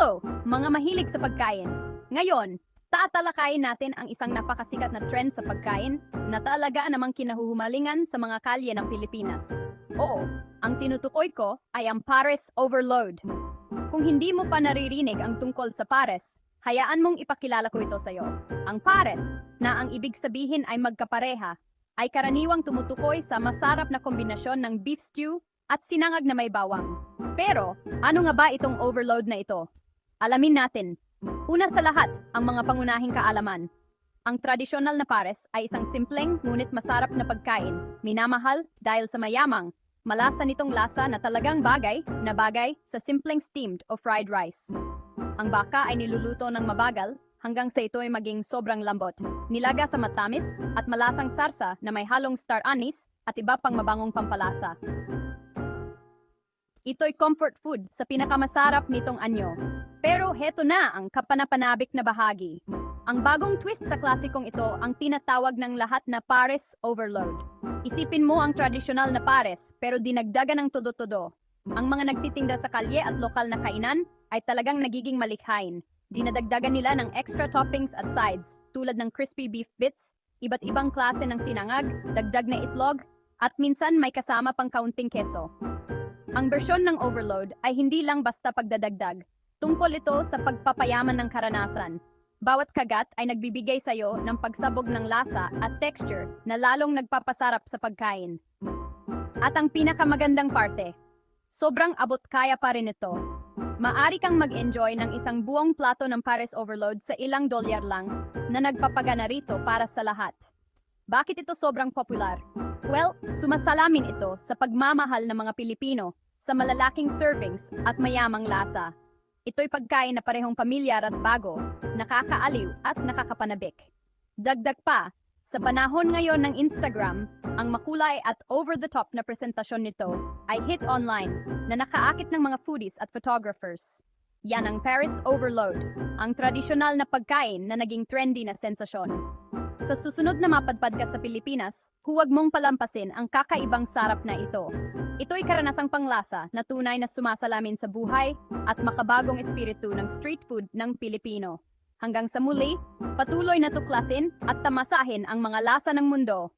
Hello, mga mahilig sa pagkain. Ngayon, tatalakayin natin ang isang napakasikat na trend sa pagkain na talaga namang kinahuhumalingan sa mga kalye ng Pilipinas. Oo, ang tinutukoy ko ay ang Pares Overload. Kung hindi mo pa naririnig ang tungkol sa pares, hayaan mong ipakilala ko ito sa iyo. Ang pares, na ang ibig sabihin ay magkapareha, ay karaniwang tumutukoy sa masarap na kombinasyon ng beef stew at sinangag na may bawang. Pero, ano nga ba itong overload na ito? Alamin natin. Una sa lahat, ang mga pangunahing kaalaman. Ang tradisyonal na pares ay isang simpleng ngunit masarap na pagkain, minamahal dahil sa mayamang, malasa nitong lasa na talagang bagay na bagay sa simpleng steamed o fried rice. Ang baka ay niluluto ng mabagal hanggang sa ito ay maging sobrang lambot. Nilaga sa matamis at malasang sarsa na may halong star anise at iba pang mabangong pampalasa. Ito'y comfort food sa pinakamasarap nitong anyo. Pero heto na ang kapanapanabik na bahagi. Ang bagong twist sa klasikong ito ang tinatawag ng lahat na pares overload. Isipin mo ang tradisyonal na pares pero dinagdagan ng todo-todo. Ang mga nagtitinda sa kalye at lokal na kainan ay talagang nagiging malikhain. Dinadagdagan nila ng extra toppings at sides tulad ng crispy beef bits, iba't ibang klase ng sinangag, dagdag na itlog, at minsan may kasama pang kaunting keso. Ang bersyon ng overload ay hindi lang basta pagdadagdag. Tungkol ito sa pagpapayaman ng karanasan. Bawat kagat ay nagbibigay sa iyo ng pagsabog ng lasa at texture na lalong nagpapasarap sa pagkain. At ang pinakamagandang parte, sobrang abot kaya pa rin ito. Maari kang mag-enjoy ng isang buong plato ng Paris Overload sa ilang dolyar lang na nagpapagana rito para sa lahat. Bakit ito sobrang popular? Well, sumasalamin ito sa pagmamahal ng mga Pilipino sa malalaking servings at mayamang lasa. Ito'y pagkain na parehong pamilyar at bago, nakakaaliw at nakakapanabik. Dagdag pa, sa panahon ngayon ng Instagram, ang makulay at over-the-top na presentasyon nito ay hit online na nakaakit ng mga foodies at photographers. Yan ang Paris Overload, ang tradisyonal na pagkain na naging trendy na sensasyon. Sa susunod na mapadpad ka sa Pilipinas, huwag mong palampasin ang kakaibang sarap na ito. Ito'y karanasang panglasa na tunay na sumasalamin sa buhay at makabagong espiritu ng street food ng Pilipino. Hanggang sa muli, patuloy na tuklasin at tamasahin ang mga lasa ng mundo.